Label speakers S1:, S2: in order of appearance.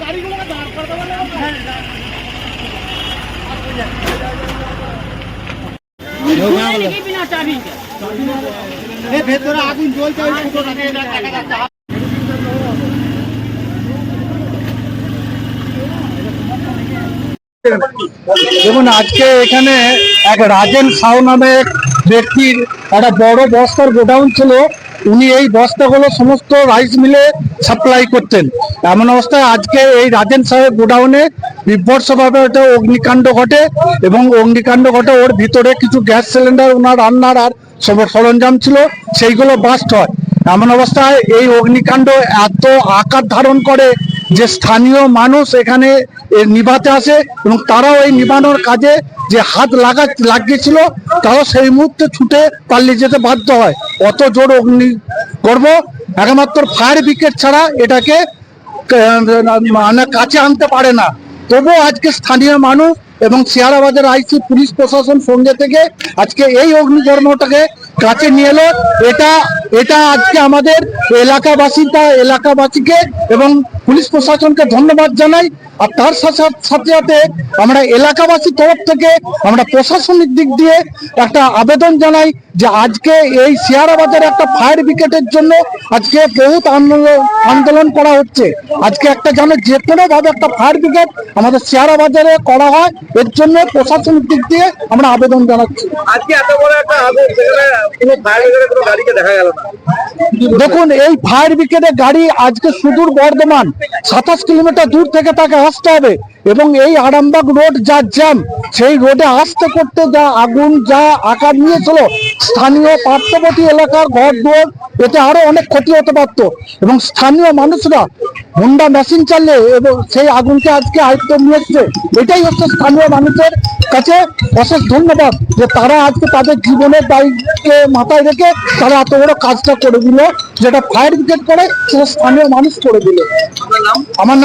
S1: গাড়িগুলোকে ভেতরে আগুন জ্বলছে
S2: দেখুন আজকে এখানে এক রাজেন সাউ নামে ব্যক্তির একটা বড় বস্তার গোডাউন ছিল। উনি এই বস্তাগুলো সমস্ত রাইস মিলে সাপ্লাই করতেন। এমন অবস্থায় আজকে এই রাজেন সাহেব গোডাউনে বিভৎসভাবে একটা অগ্নিকাণ্ড ঘটে এবং অগ্নিকাণ্ড ঘটে, ওর ভিতরে কিছু গ্যাস সিলিন্ডার ওনার রান্নার আর সরঞ্জাম ছিল, সেইগুলো বাস্ট হয়। এমন অবস্থায় এই অগ্নিকাণ্ড এত আকার ধারণ করে যে স্থানীয় মানুষ এখানে নিভাতে আসে এবং তারাও এই নিভানোর কাজে যে হাত লাগা লাগিয়েছিল, তারাও সেই মুহূর্তে ছুটে পালিয়ে যেতে বাধ্য হয়। অত জোর অগ্নি করব একমাত্র ফায়ার ব্রিগেড ছাড়া এটাকে মানে কাছে আনতে পারে না। তবুও আজকে স্থানীয় মানুষ এবং শেয়ারাবাজার আইসি পুলিশ প্রশাসন সঙ্গে থেকে আজকে এই অগ্নিকর্মটাকে কাছে নিয়ে এলো। এটা এটা আজকে আমাদের এলাকাবাসীটা, এলাকাবাসীকে এবং পুলিশ প্রশাসনকে ধন্যবাদ জানাই। আর তার সাথে সাথে আমরা এলাকাবাসীর তরফ থেকে আমরা প্রশাসনিক দিক দিয়ে একটা আবেদন জানাই যে আজকে এই শেয়ারাবাজার একটা ফায়ার ব্রিগেডের জন্য আজকে বহুত আন্দোলন করা হচ্ছে। আজকে একটা যেন যে কোনো ভাবে একটা ফায়ার ব্রিগেড আমাদের শেয়ারা বাজারে করা হয়, এর জন্য প্রশাসনিক দিক দিয়ে আমরা আবেদন জানাচ্ছি।
S1: আজকে এত বড় একটা ফায়ার ব্রিগেডের কোনো গাড়িকে দেখা গেল
S2: দেখুন, এই ফায়ার ব্রিগেডের গাড়ি আজকে সুদূর বর্ধমান, সাতাশ কিলোমিটার দূর থেকে তাকে আসতে হবে। এবং এই আরামবাগ রোড যা জ্যাম, সেই রোডে আসতে করতে যা আগুন, যা আকার নিয়েছিল, স্থানীয় পার্শ্ববর্তী এলাকার ঘর দুয়ার, এতে আরও অনেক ক্ষতি হতে পারত। এবং স্থানীয় মানুষরা হুন্ডা মেশিন চালিয়ে এবং সেই আগুনকে আজকে আয়ত্ত নিয়ে এটাই হচ্ছে স্থানীয় মানুষের কাছে অশেষ ধন্যবাদ যে তারা আজকে তাদের জীবনের দায়িত্বকে মাথায় রেখে তারা এত বড় কাজটা করে দিল, যেটা ফায়ার ব্রিগেড করে, সেটা স্থানীয় মানুষ করে দিল। আমার নাম